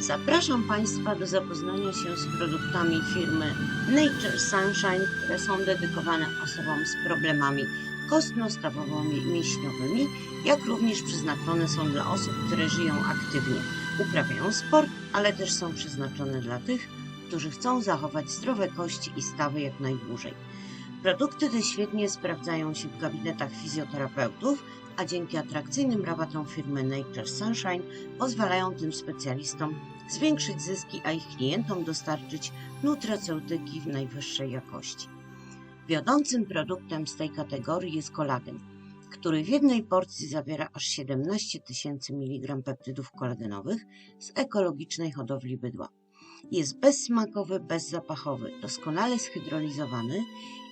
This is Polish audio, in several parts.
Zapraszam Państwa do zapoznania się z produktami firmy Nature Sunshine, które są dedykowane osobom z problemami kostno-stawowo-mięśniowymi, jak również przeznaczone są dla osób, które żyją aktywnie, uprawiają sport, ale też są przeznaczone dla tych, którzy chcą zachować zdrowe kości i stawy jak najdłużej. Produkty te świetnie sprawdzają się w gabinetach fizjoterapeutów, a dzięki atrakcyjnym rabatom firmy Nature Sunshine pozwalają tym specjalistom zwiększyć zyski, a ich klientom dostarczyć nutraceutyki w najwyższej jakości. Wiodącym produktem z tej kategorii jest kolagen, który w jednej porcji zawiera aż 17 tysięcy mg peptydów kolagenowych z ekologicznej hodowli bydła. Jest bezsmakowy, bezzapachowy, doskonale zhydrolizowany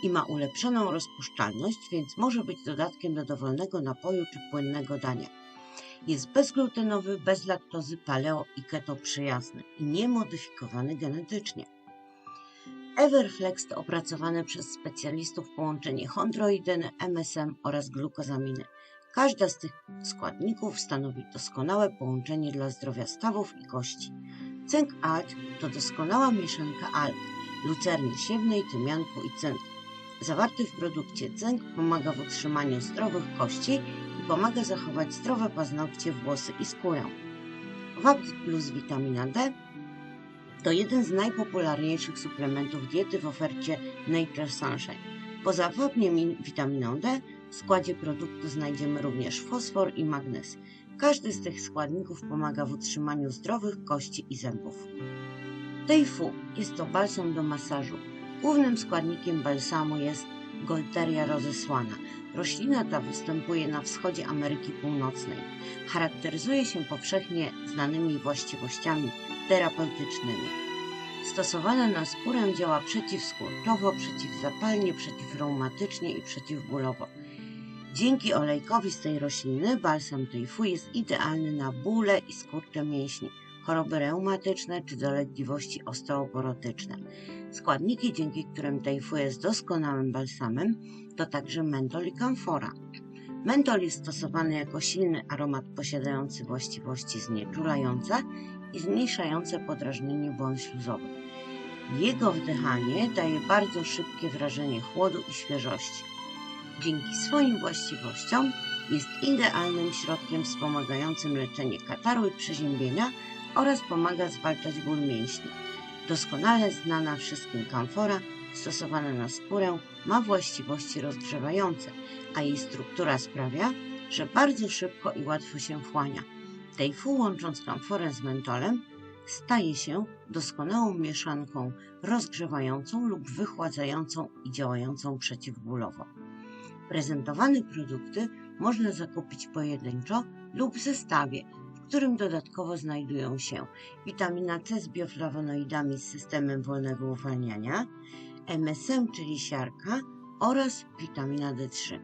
i ma ulepszoną rozpuszczalność, więc może być dodatkiem do dowolnego napoju czy płynnego dania. Jest bezglutenowy, bez laktozy, paleo i keto przyjazny i niemodyfikowany genetycznie. Everflex to opracowane przez specjalistów połączenie chondroidyny, MSM oraz glukozaminy. Każda z tych składników stanowi doskonałe połączenie dla zdrowia stawów i kości. Cynk Alt to doskonała mieszanka alg, lucerny siewnej, tymianku i cynku. Zawarty w produkcie cynk pomaga w utrzymaniu zdrowych kości i pomaga zachować zdrowe paznokcie, włosy i skórę. Wapń plus witamina D to jeden z najpopularniejszych suplementów diety w ofercie Nature Sunshine. Poza wapniem i witaminą D w składzie produktu znajdziemy również fosfor i magnez. Każdy z tych składników pomaga w utrzymaniu zdrowych kości i zębów. Teifu jest to balsam do masażu. Głównym składnikiem balsamu jest Golteria rozesłana. Roślina ta występuje na wschodzie Ameryki Północnej. Charakteryzuje się powszechnie znanymi właściwościami terapeutycznymi. Stosowane na skórę działa przeciwskurczowo, przeciwzapalnie, przeciwreumatycznie i przeciwbólowo. Dzięki olejkowi z tej rośliny balsam Teifu jest idealny na bóle i skurcze mięśni, choroby reumatyczne czy dolegliwości osteoporotyczne. Składniki, dzięki którym Teifu jest doskonałym balsamem, to także mentol i kamfora. Mentol jest stosowany jako silny aromat posiadający właściwości znieczulające i zmniejszające podrażnienie błon śluzowych. Jego wdychanie daje bardzo szybkie wrażenie chłodu i świeżości. Dzięki swoim właściwościom jest idealnym środkiem wspomagającym leczenie kataru i przeziębienia oraz pomaga zwalczać ból mięśni. Doskonale znana wszystkim kamfora, stosowana na skórę, ma właściwości rozgrzewające, a jej struktura sprawia, że bardzo szybko i łatwo się wchłania. Teifu łącząc kamforę z mentolem staje się doskonałą mieszanką rozgrzewającą lub wychładzającą i działającą przeciwbólowo. Prezentowane produkty można zakupić pojedynczo lub w zestawie, w którym dodatkowo znajdują się witamina C z bioflawonoidami z systemem wolnego uwalniania, MSM, czyli siarka oraz witamina D3.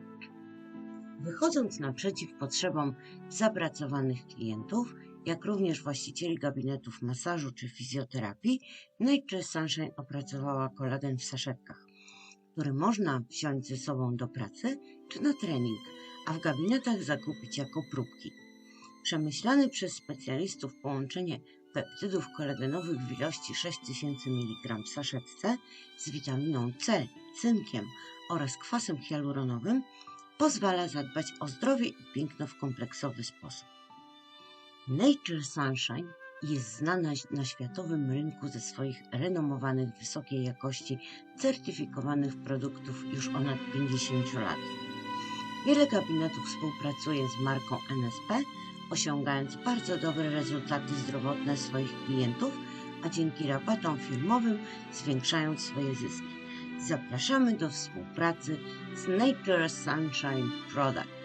Wychodząc naprzeciw potrzebom zapracowanych klientów, jak również właścicieli gabinetów masażu czy fizjoterapii, Nature Sunshine opracowała kolagen w saszetkach, który można wziąć ze sobą do pracy czy na trening, a w gabinetach zakupić jako próbki. Przemyślane przez specjalistów połączenie peptydów kolagenowych w ilości 6000 mg w saszetce z witaminą C, cynkiem oraz kwasem hialuronowym pozwala zadbać o zdrowie i piękno w kompleksowy sposób. Nature Sunshine jest znana na światowym rynku ze swoich renomowanych wysokiej jakości certyfikowanych produktów już ponad 50 lat. Wiele gabinetów współpracuje z marką NSP, osiągając bardzo dobre rezultaty zdrowotne swoich klientów, a dzięki rabatom firmowym zwiększając swoje zyski. Zapraszamy do współpracy z Nature Sunshine Product.